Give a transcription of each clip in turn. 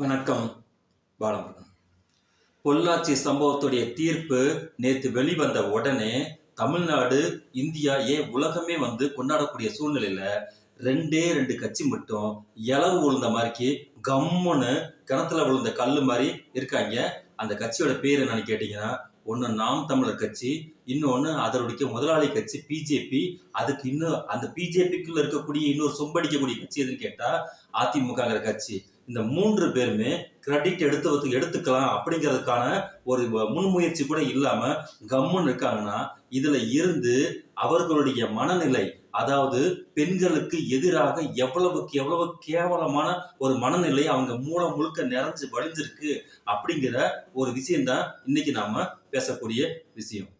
வணக்கம் பாலமுருகன். பொள்ளாச்சி சம்பவத்துடைய தீர்ப்பு நேற்று வெளிவந்த உடனே தமிழ்நாடு இந்தியா ஏன் உலகமே வந்து கொண்டாடக்கூடிய சூழ்நிலையில ரெண்டே ரெண்டு கட்சி மட்டும் இளவு விழுந்த மாதிரிக்கு கம்முன்னு கிணத்துல விழுந்த கல் மாதிரி இருக்காங்க. அந்த கட்சியோட பேர் என்னன்னு கேட்டீங்கன்னா ஒன்று நாம் தமிழர் கட்சி இன்னொன்று அதனுடைய முதலாளி கட்சி பிஜேபி. அதுக்கு இன்னும் அந்த பிஜேபிக்குள்ள இருக்கக்கூடிய இன்னொரு சொம்படிக்கக்கூடிய கட்சி எதுன்னு கேட்டால் அதிமுகங்கிற கட்சி. இந்த மூன்று பேருமே கிரெடிட் எடுத்து எடுத்துக்கலாம் அப்படிங்கிறதுக்கான ஒரு முன்முயற்சி கூட இல்லாம கம்முன்னு இருக்காங்கன்னா இதுல இருந்து அவர்களுடைய மனநிலை அதாவது பெண்களுக்கு எதிராக எவ்வளவுக்கு எவ்வளவு கேவலமான ஒரு மனநிலை அவங்க மூலம் முழுக்க நிறைஞ்சு வழிஞ்சிருக்கு அப்படிங்கிற ஒரு விஷயம்தான் இன்னைக்கு நாம பேசக்கூடிய விஷயம்.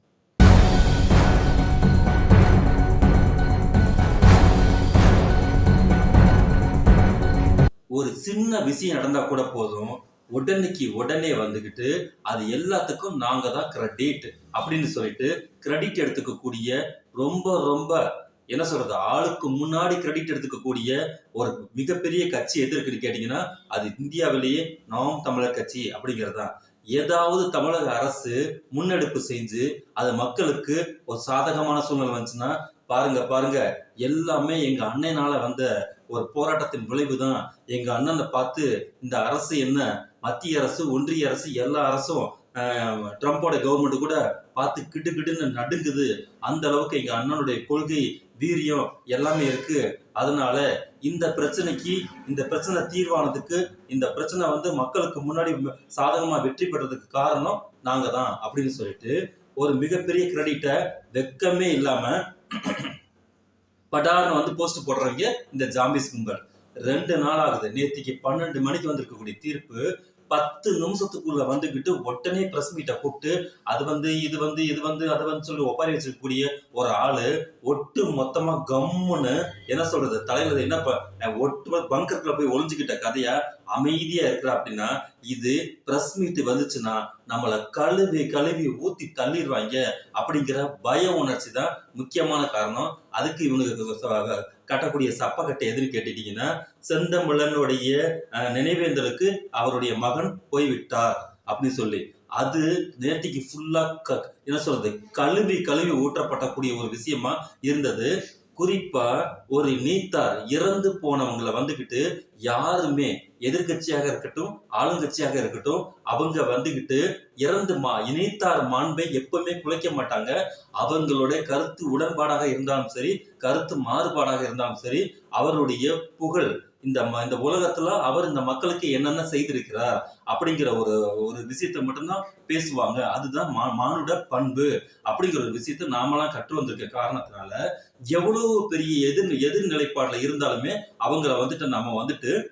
ஒரு சின்ன விஷயம் நடந்தா கூட போதும். உடனேக்கு உடனே வந்துக்கிட்டு அது எல்லாத்துக்கும் நாங்க தான் கிரெடிட் அப்படின்னு சொல்லிட்டு கிரெடிட் எடுத்துக்கக்கூடிய ரொம்ப ரொம்ப என்ன சொல்றது ஆளுக்கு முன்னாடி கிரெடிட் எடுத்துக்கக்கூடிய ஒரு மிகப்பெரிய கட்சி எது இருக்குன்னு கேட்டீங்கன்னா அது இந்தியாவிலேயே நாம் தமிழர் கட்சி அப்படிங்கிறது தான் ஏதாவது தமிழக அரசு முன்னெடுப்பு செஞ்சு அது மக்களுக்கு ஒரு சாதகமான சூழ்நிலை வந்துச்சுன்னா பாருங்க பாருங்க. எல்லாமே எங்க அண்ணனால வந்த ஒரு போராட்டத்தின் விளைவு தான் எங்க அண்ணனை பார்த்து இந்த அரசு என்ன? மத்திய அரசு ஒன்றிய அரசு எல்லா அரசும் ட்ரம்ப்போட கவர்மெண்ட் கூட பார்த்து கிட்டு கிட்டுன்னு நடுங்குது. அந்த அளவுக்கு எங்க அண்ணனுடைய கொள்கை வீரியம் எல்லாமே இருக்கு. அதனால இந்த பிரச்சனைக்கு இந்த பிரச்சனை தீர்வானதுக்கு இந்த பிரச்சனை வந்து மக்களுக்கு முன்னாடி சாதகமா வெற்றி பெறதுக்கு காரணம் நாங்க தான் அப்படின்னு சொல்லிட்டு ஒரு மிகப்பெரிய கிரெடிட்டை வெக்கமே இல்லாம படார்னு வந்து போஸ்ட் போடுறவங்க இந்த ஜாம்பிஸ் கும்பல். ரெண்டு நாள் ஆகுது. நேத்திக்கு பன்னெண்டு மணிக்கு வந்திருக்கக்கூடிய தீர்ப்பு பத்து நிமிஷத்துக்குள்ள வந்துக்கிட்டு உடனே பிரஸ் மீட்டை கூப்பிட்டு அது வந்து இது வந்து இது வந்து அதை வந்து சொல்லி ஒப்பாரி வச்சிருக்கக்கூடிய ஒரு ஆளு ஒட்டு மொத்தமா கம்முன்னு என்ன சொல்றது? தலைவர் என்ன ஒட்டு பங்கருக்குள்ள போய் ஒளிஞ்சுக்கிட்ட கதையா அமைதியா இருக்கிற அப்படின்னா இது பிரஸ் மீட் வந்துச்சுன்னா நம்மளை கழுவி கழுவி ஊத்தி தள்ளிடுவாங்க அப்படிங்கிற பய உணர்ச்சி தான் முக்கியமான காரணம். அதுக்கு இவனுக்கு ச- கட்டக்கூடிய சப்பக்கட்டை எதுன்னு கேட்டுட்டீங்கன்னா செந்தமிழனுடைய அஹ், நினைவேந்தலுக்கு அவருடைய மகன் போய்விட்டார் அப்படின்னு சொல்லி அது நேற்றுக்கு ஃபுல்லா க என்ன சொல்றது கழுவி கழுவி ஊற்றப்படக்கூடிய ஒரு விஷயமா இருந்தது. குறிப்பா ஒரு நீத்தார் இறந்து போனவங்களை வந்துகிட்டு யாருமே எதிர்க்கட்சியாக இருக்கட்டும் ஆளுங்கட்சியாக இருக்கட்டும் அவங்க வந்துகிட்டு இறந்து மா இணைத்தார் மாண்பை எப்பவுமே குலைக்க மாட்டாங்க. அவங்களுடைய கருத்து உடன்பாடாக இருந்தாலும் சரி கருத்து மாறுபாடாக இருந்தாலும் சரி அவருடைய புகழ் இந்த ம- இந்த உலகத்துல அவர் இந்த மக்களுக்கு என்னென்ன செய்திருக்கிறார் அப்படிங்கிற ஒரு ஒரு விஷயத்தை மட்டும்தான் பேசுவாங்க. அதுதான் மா- மானுட பண்பு அப்படிங்கிற ஒரு விஷயத்தை நாமெல்லாம் கற்று வந்திருக்க காரணத்தினால எவ்வளவு பெரிய எதிர் எதிர்நிலைப்பாடுல இருந்தாலுமே அவங்கள வந்துட்டு நம்ம வந்துட்டு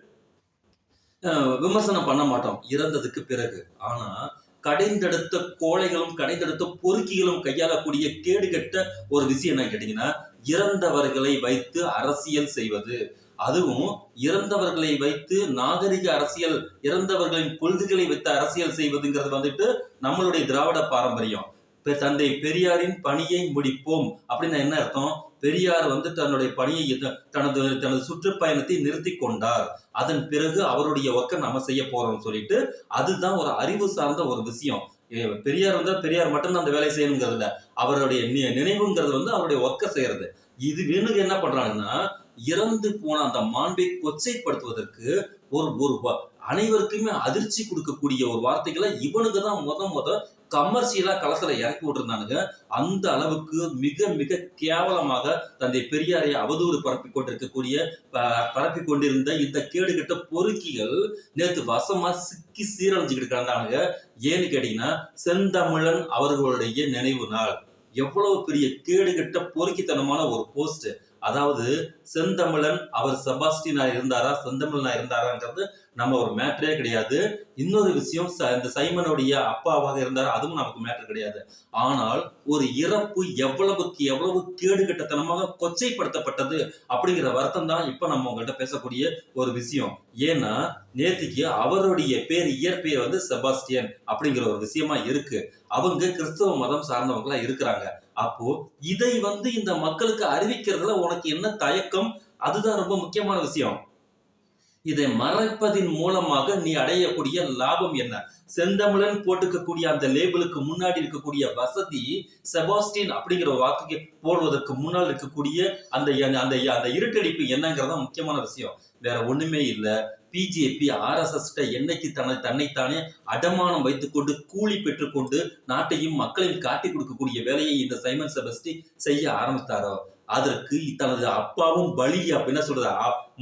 அஹ், விமர்சனம் பண்ண மாட்டோம். இறந்ததுக்கு பிறகு. ஆனா கடைந்தெடுத்த கோழைகளும் கடைந்தெடுத்த பொறுக்கிகளும் கையாளக்கூடிய கேடுகெட்ட ஒரு விஷயம் என்ன கேட்டீங்கன்னா இறந்தவர்களை வைத்து அரசியல் செய்வது. அதுவும் இறந்தவர்களை வைத்து நாகரிக அரசியல் இறந்தவர்களின் கொள்கைகளை வைத்து அரசியல் செய்வதுங்கிறது வந்துட்டு நம்மளுடைய திராவிட பாரம்பரியம். தந்தை பெரியாரின் பணியை முடிப்போம் அப்படின்னு என்ன அர்த்தம்? பெரியார் வந்து தன்னுடைய பணியை தனது தனது சுற்றுப்பயணத்தை நிறுத்தி கொண்டார். அதன் பிறகு அவருடைய ஒர்க்கை நம்ம செய்ய போறோம்னு சொல்லிட்டு அதுதான் ஒரு அறிவு சார்ந்த ஒரு விஷயம். பெரியார் வந்தா பெரியார் மட்டும்தான் அந்த வேலையை செய்யணுங்கிறது இல்லை. அவருடைய நி- நினைவுங்கிறது வந்து அவருடைய ஒர்க்கை செய்யறது. இது வேணுங்க என்ன பண்றாங்கன்னா இறந்து போன அந்த மாண்பை கொச்சைப்படுத்துவதற்கு ஒரு ஒரு அனைவருக்குமே அதிர்ச்சி கொடுக்கக்கூடிய ஒரு வார்த்தைகளை இவனுக்கு தான் முத முத கமர்ஷியலா களத்துல இறக்கி விட்டுருந்தானுங்க. அந்த அளவுக்கு மிக மிக கேவலமாக தந்தை பெரியாரை அவதூறு பரப்பி கொண்டிருக்கக்கூடிய ப- பரப்பி கொண்டிருந்த இந்த கேடுகட்ட பொறுக்கிகள் நேற்று வசமா சிக்கி சீரழிஞ்சுக்கிட்டு கிடந்தானுங்க. ஏன்னு கேட்டீங்கன்னா செந்தமிழன் அவர்களுடைய நினைவு நாள். எவ்வளவு பெரிய கேடுகட்ட பொறுக்கித்தனமான ஒரு போஸ்ட் அதாவது செந்தமிழன் அவர் செபாஸ்டினா இருந்தாரா செந்தமிழனா இருந்தாராங்கிறது நம்ம ஒரு மேட்டரே கிடையாது. இன்னொரு விஷயம் ச- இந்த சைமனுடைய அப்பாவாக இருந்தாரா அதுவும் நமக்கு மேட்டர் கிடையாது. ஆனால் ஒரு இறப்பு எவ்வளவுக்கு எவ்வளவு கேடு கட்டத்தனமாக கொச்சைப்படுத்தப்பட்டது அப்படிங்கிற வருத்தம் தான் இப்ப நம்ம உங்கள்கிட்ட பேசக்கூடிய ஒரு விஷயம். ஏன்னா நேத்திக்கு அவருடைய பேர் இயற்பெயர் வந்து செபாஸ்டியன் அப்படிங்கிற ஒரு விஷயமா இருக்கு. அவங்க கிறிஸ்தவ மதம் சார்ந்தவங்களா இருக்கிறாங்க. அப்போ இதை வந்து இந்த மக்களுக்கு அறிவிக்கிறதுல உனக்கு என்ன தயக்கம்? இருக்கும் அதுதான் ரொம்ப முக்கியமான விஷயம். இதை மறைப்பதின் மூலமாக நீ அடையக்கூடிய லாபம் என்ன? செந்தமிழன் போட்டுக்கக்கூடிய அந்த லேபிளுக்கு முன்னாடி இருக்கக்கூடிய வசதி செபாஸ்டின் அப்படிங்கிற ஒரு போடுவதற்கு முன்னால் இருக்கக்கூடிய அந்த அந்த அந்த இருட்டடிப்பு என்னங்கிறத முக்கியமான விஷயம். வேற ஒண்ணுமே இல்லை. பிஜேபி ஆர்எஸ்எஸ் என்னைக்கு தன்னை தன்னைத்தானே அடமானம் வைத்துக்கொண்டு கூலி பெற்றுக்கொண்டு நாட்டையும் மக்களையும் காட்டி கொடுக்கக்கூடிய வேலையை இந்த சைமன் செபஸ்டி செய்ய ஆரம்பித்தாரோ? அதற்கு தனது அப்பாவும் பலி அப்படின்னு சொல்றது?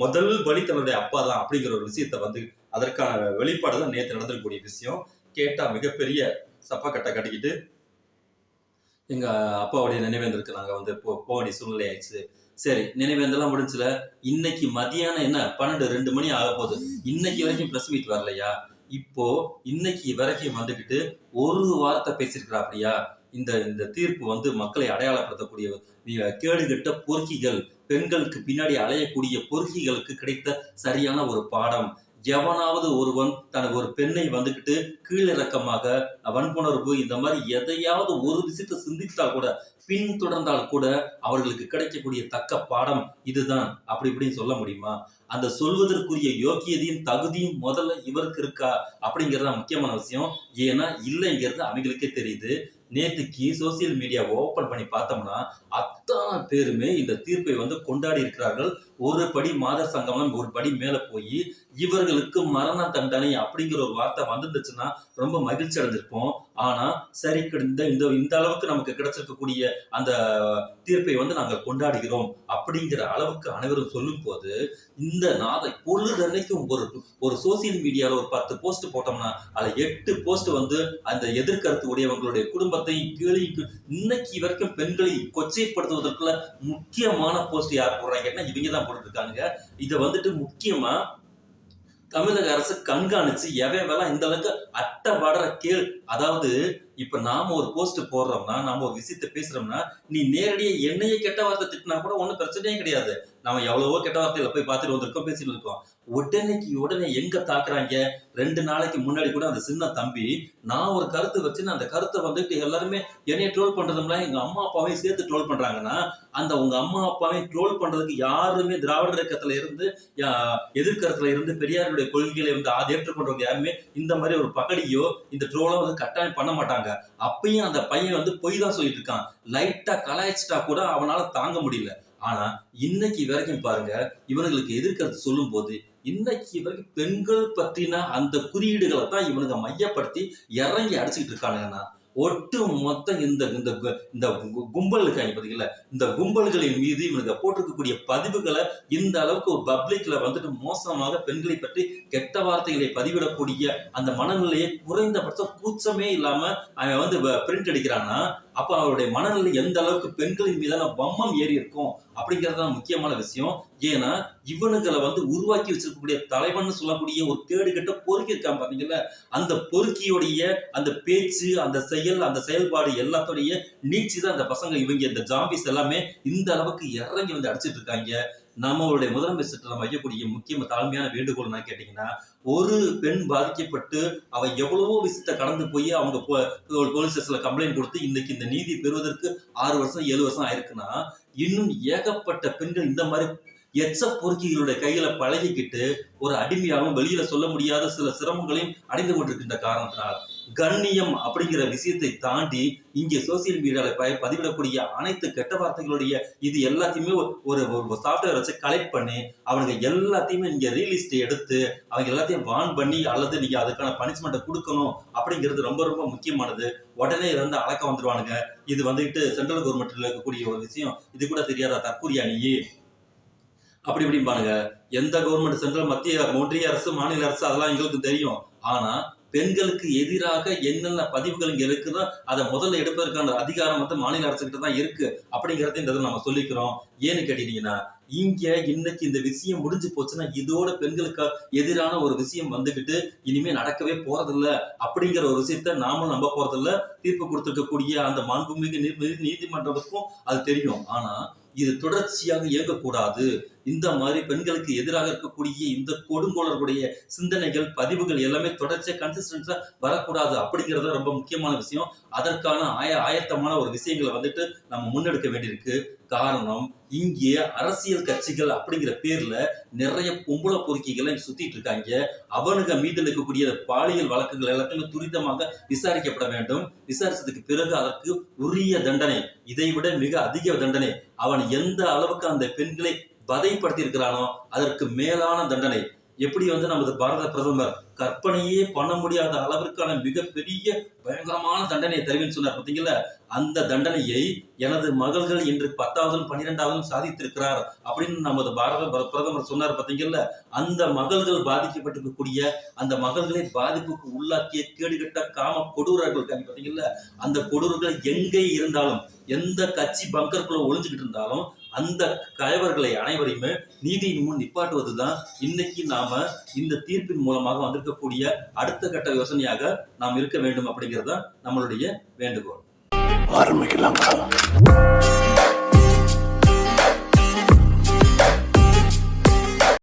முதல் பலி தன்னுடைய அப்பா தான் அப்படிங்கிற ஒரு விஷயத்த வந்து அதற்கான வெளிப்பாடு தான் நேற்று நடந்திருக்கக்கூடிய விஷயம். கேட்டா மிகப்பெரிய சப்பா கட்டை கட்டிக்கிட்டு எங்க அப்பாவுடைய நினைவேந்திருக்கு நாங்க வந்து போ போக வேண்டிய சூழ்நிலை ஆயிடுச்சு. சரி நினைவேந்தெல்லாம் முடிஞ்சுல. இன்னைக்கு மதியானம் என்ன? பன்னெண்டு ரெண்டு மணி ஆக போகுது. இன்னைக்கு வரைக்கும் பிரஸ் மீட் வரலையா? இப்போ இன்னைக்கு வரைக்கும் வந்துகிட்டு ஒரு வார்த்தை பேசியிருக்கிறாப்படியா இந்த இந்த தீர்ப்பு வந்து மக்களை அடையாளப்படுத்தக்கூடிய கேடுகட்ட பொறுக்கிகள் பெண்களுக்கு பின்னாடி அலையக்கூடிய பொறுக்கிகளுக்கு கிடைத்த சரியான ஒரு பாடம். எவனாவது ஒருவன் தனக்கு ஒரு பெண்ணை வந்துக்கிட்டு கீழிறக்கமாக வன்புணர்வு இந்த மாதிரி எதையாவது ஒரு விஷயத்தை சிந்தித்தால் கூட பின்தொடர்ந்தால் கூட அவர்களுக்கு கிடைக்கக்கூடிய தக்க பாடம் இதுதான். அப்படி இப்படின்னு சொல்ல முடியுமா? அந்த சொல்வதற்குரிய யோக்கியதையும் தகுதியும் முதல்ல இவருக்கு இருக்கா? அப்படிங்கிறது தான் முக்கியமான விஷயம். ஏன்னா இல்லைங்கிறது அவங்களுக்கே தெரியுது. நேத்துக்கு சோசியல் மீடியா ஓபன் பண்ணி பார்த்தோம்னா அத்தனை பேருமே இந்த தீர்ப்பை வந்து கொண்டாடி இருக்கிறார்கள். ஒரு படி மாத சங்கமம் ஒரு படி மேல போய் இவர்களுக்கு மரண தண்டனை அப்படிங்கிற ஒரு வார்த்தை வந்திருந்துச்சுன்னா ரொம்ப மகிழ்ச்சி அடைஞ்சிருப்போம். ஆனா சரி இந்த இந்த இந்த அளவுக்கு நமக்கு கிடைச்சிருக்கக்கூடிய அந்த தீர்ப்பை வந்து நாங்கள் கொண்டாடுகிறோம் அப்படிங்கிற அளவுக்கு அனைவரும் சொல்லும் போது இந்த நாதை பொழுதன்னைக்கும் ஒரு ஒரு சோசியல் மீடியால ஒரு பத்து போஸ்ட் போட்டோம்னா அதுல எட்டு போஸ்ட் வந்து அந்த எதிர்கருத்து உடையவங்களுடைய குடும்பத்தை கீழே இன்னைக்கு வரைக்கும் பெண்களை கொச்சைப்படுத்துவதற்குள்ள முக்கியமான போஸ்ட் யார் போடுறாங்க இவங்க தான் போட்டுருக்காங்க இருக்காங்க இதை வந்துட்டு முக்கியமா தமிழக அரசு கண்காணிச்சு எவை வேலை இந்த அளவுக்கு அட்டை கேள். அதாவது இப்ப நாம ஒரு போஸ்ட் போடுறோம்னா நாம ஒரு விஷயத்தை பேசுறோம்னா நீ நேரடியாக என்னையே கெட்ட வார்த்தை திட்டினா கூட ஒன்றும் பிரச்சனையே கிடையாது. நாம எவ்வளவோ கெட்ட வார்த்தையில போய் பார்த்துட்டு வந்திருக்கோம் பேசிட்டு இருக்கோம் உடனேக்கு உடனே எங்க தாக்குறாங்க? ரெண்டு நாளைக்கு முன்னாடி கூட அந்த சின்ன தம்பி நான் ஒரு கருத்து வச்சு அந்த கருத்தை வந்துட்டு எல்லாருமே என்னைய ட்ரோல் பண்றதும்லாம் எங்க அம்மா அப்பாவையும் சேர்த்து ட்ரோல் பண்றாங்கன்னா அந்த உங்க அம்மா அப்பாவையும் ட்ரோல் பண்றதுக்கு யாருமே திராவிட இயக்கத்துல இருந்து எதிர்கருத்துல இருந்து பெரியாருடைய கொள்கைகளை வந்து அதை ஏற்றுக்கொண்டவங்க யாருமே இந்த மாதிரி ஒரு பகடியோ இந்த ட்ரோலோ வந்து கட்டாயம் பண்ண மாட்டாங்க. அப்பயும் அந்த பையன் வந்து பொய் தான் சொல்லிட்டு இருக்கான் லைட்டா கலாய்ச்சிட்டா கூட அவனால தாங்க முடியல. ஆனா இன்னைக்கு வரைக்கும் பாருங்க இவனுங்களுக்கு எதிர்க்கருத்து சொல்லும் போது இன்னைக்கு வரைக்கும் பெண்கள் பற்றின அந்த குறியீடுகளை தான் இவனுங்க மையப்படுத்தி இறங்கி அடிச்சுக்கிட்டு இருக்கானுங்கண்ணா. ஒட்டு மொத்தம் இந்த இந்த இந்த கும்பல் இருக்காங்க பார்த்தீங்களா இந்த கும்பல்களின் மீது இவனுக்கு போட்டிருக்கக்கூடிய பதிவுகளை இந்த அளவுக்கு ஒரு பப்ளிக்ல வந்துட்டு மோசமாக பெண்களை பற்றி கெட்ட வார்த்தைகளை பதிவிடக்கூடிய அந்த மனநிலையை குறைந்தபட்சம் கூச்சமே இல்லாம அவன் வந்து பிரிண்ட் அடிக்கிறான்னா அப்ப அவருடைய மனநிலை எந்த அளவுக்கு பெண்களின் மீதான வம்மம் ஏறி இருக்கும் அப்படிங்கிறது தான் முக்கியமான விஷயம். ஏன்னா இவனுங்களை வந்து உருவாக்கி வச்சிருக்கக்கூடிய தலைவன் சொல்லக்கூடிய ஒரு கேடு கெட்ட பொறுக்கி இருக்கான் பாத்தீங்களா அந்த பொறுக்கியுடைய அந்த பேச்சு அந்த செயல் அந்த செயல்பாடு எல்லாத்தோடைய நீச்சி தான் அந்த பசங்க இவங்க இந்த ஜாம்பிஸ் எல்லாமே இந்த அளவுக்கு இறங்கி வந்து அடிச்சிட்டு இருக்காங்க. நம்மளுடைய முதலமைச்சர் நம்ம வைக்கக்கூடிய முக்கிய தாழ்மையான வேண்டுகோள் என்ன கேட்டீங்கன்னா ஒரு பெண் பாதிக்கப்பட்டு அவ எவ்வளவோ விஷயத்த கடந்து போய் அவங்க போலீஸ் ஸ்டேஷன்ல கம்ப்ளைண்ட் கொடுத்து இன்னைக்கு இந்த நீதி பெறுவதற்கு ஆறு வருஷம் ஏழு வருஷம் ஆயிருக்குன்னா இன்னும் ஏகப்பட்ட பெண்கள் இந்த மாதிரி எச்ச பொறுக்கிகளுடைய கையில பழகிக்கிட்டு ஒரு அடிமையாகவும் வெளியில சொல்ல முடியாத சில சிரமங்களையும் அடைந்து கொண்டிருக்கின்ற காரணத்தினால் கண்ணியம் அப்படிங்கிற விஷயத்தை தாண்டி இங்கே சோசியல் மீடியாவில் ப- பதிவிடக்கூடிய அனைத்து கெட்ட வார்த்தைகளுடைய இது எல்லாத்தையுமே ஒரு- ஒரு சாஃப்ட்வேர் வச்சு கலெக்ட் பண்ணி அவனுங்க எல்லாத்தையுமே இங்கே ரீலிஸ்ட் எடுத்து அவங்க எல்லாத்தையும் வான் பண்ணி அல்லது நீங்கள் அதுக்கான பனிஷ்மெண்ட்டை கொடுக்கணும் அப்படிங்கிறது ரொம்ப ரொம்ப முக்கியமானது. உடனே இதை வந்து வந்துடுவானுங்க இது வந்துட்டு சென்ட்ரல் கவர்மெண்ட்ல இருக்கக்கூடிய ஒரு விஷயம். இது கூட தெரியாத? தற்கூரியா நீ? அப்படி இப்படிம்பானுங்க. எந்த கவர்மெண்ட் சென்ட்ரல் மத்திய ஒன்றிய அரசு மாநில அரசு அதெல்லாம் எங்களுக்கு தெரியும். ஆனால் பெண்களுக்கு எதிராக என்னென்ன பதிவுகள் இங்க இருக்குதோ அதை முதல்ல எடுப்பதற்கான அதிகாரம் வந்து மாநில அரசுகிட்ட தான் இருக்கு அப்படிங்கிறத இந்த நம்ம சொல்லிக்கிறோம். ஏன்னு கேட்டீங்கன்னா இங்க இன்னைக்கு இந்த விஷயம் முடிஞ்சு போச்சுன்னா இதோட பெண்களுக்கு எதிரான ஒரு விஷயம் வந்துகிட்டு இனிமே நடக்கவே போறதில்ல அப்படிங்கிற ஒரு விஷயத்த நாமளும் நம்ப போறதில்ல. தீர்ப்பு கொடுத்துருக்கக்கூடிய அந்த மாண்புமிகு நீதிமன்றத்துக்கும் அது தெரியும். ஆனா இது தொடர்ச்சியாக இயங்கக்கூடாது. இந்த மாதிரி பெண்களுக்கு எதிராக இருக்கக்கூடிய இந்த கொடுங்கோலர்களுடைய சிந்தனைகள் பதிவுகள் எல்லாமே தொடர்ச்சியாக கன்சிஸ்டன்ஸாக வரக்கூடாது அப்படிங்கிறது ரொம்ப முக்கியமான விஷயம். அதற்கான ஆய ஆயத்தமான ஒரு விஷயங்களை வந்துட்டு நம்ம முன்னெடுக்க வேண்டியிருக்கு. காரணம் இங்கே அரசியல் கட்சிகள் அப்படிங்கிற பேர்ல நிறைய பொம்பளை பொறுக்கிகளை சுத்திட்டு இருக்காங்க அவனுங்க மீது இருக்கக்கூடிய பாலியல் வழக்குகள் எல்லாத்தையுமே துரிதமாக விசாரிக்கப்பட வேண்டும். விசாரிச்சதுக்கு பிறகு அதற்கு உரிய தண்டனை இதை விட மிக அதிக தண்டனை அவன் எந்த அளவுக்கு அந்த பெண்களை வதைப்படுத்தி இருக்கிறானோ அதற்கு மேலான தண்டனை. எப்படி வந்து நமது பாரத பிரதமர் கற்பனையே பண்ண முடியாத அளவிற்கான மிகப்பெரிய பயங்கரமான தண்டனையை தருவேன்னு சொன்னார். பார்த்தீங்களா அந்த தண்டனையை எனது மகள்கள் இன்று பத்தாவதும் பன்னிரெண்டாவதும் சாதித்திருக்கிறார் அப்படின்னு நமது பாரத பிரதமர் சொன்னார். பார்த்தீங்கல்ல? அந்த மகள்கள் பாதிக்கப்பட்டிருக்கக்கூடிய அந்த மகள்களை பாதிப்புக்கு உள்ளாக்கிய கேடுகட்ட காம கொடூரர்கள் இருக்காங்க பார்த்தீங்கல்ல? அந்த கொடூரர்கள் எங்கே இருந்தாலும் எந்த கட்சி பங்கருக்குள்ள ஒளிஞ்சுக்கிட்டு இருந்தாலும் அந்த கலைவர்களை அனைவரையுமே நீதியின் முன் நிப்பாட்டுவதுதான் இன்னைக்கு நாம இந்த தீர்ப்பின் மூலமாக வந்திருக்கக்கூடிய அடுத்த கட்ட யோசனையாக நாம் இருக்க வேண்டும் அப்படிங்கிறது நம்மளுடைய வேண்டுகோள். ஆரம்பிக்கலாம்.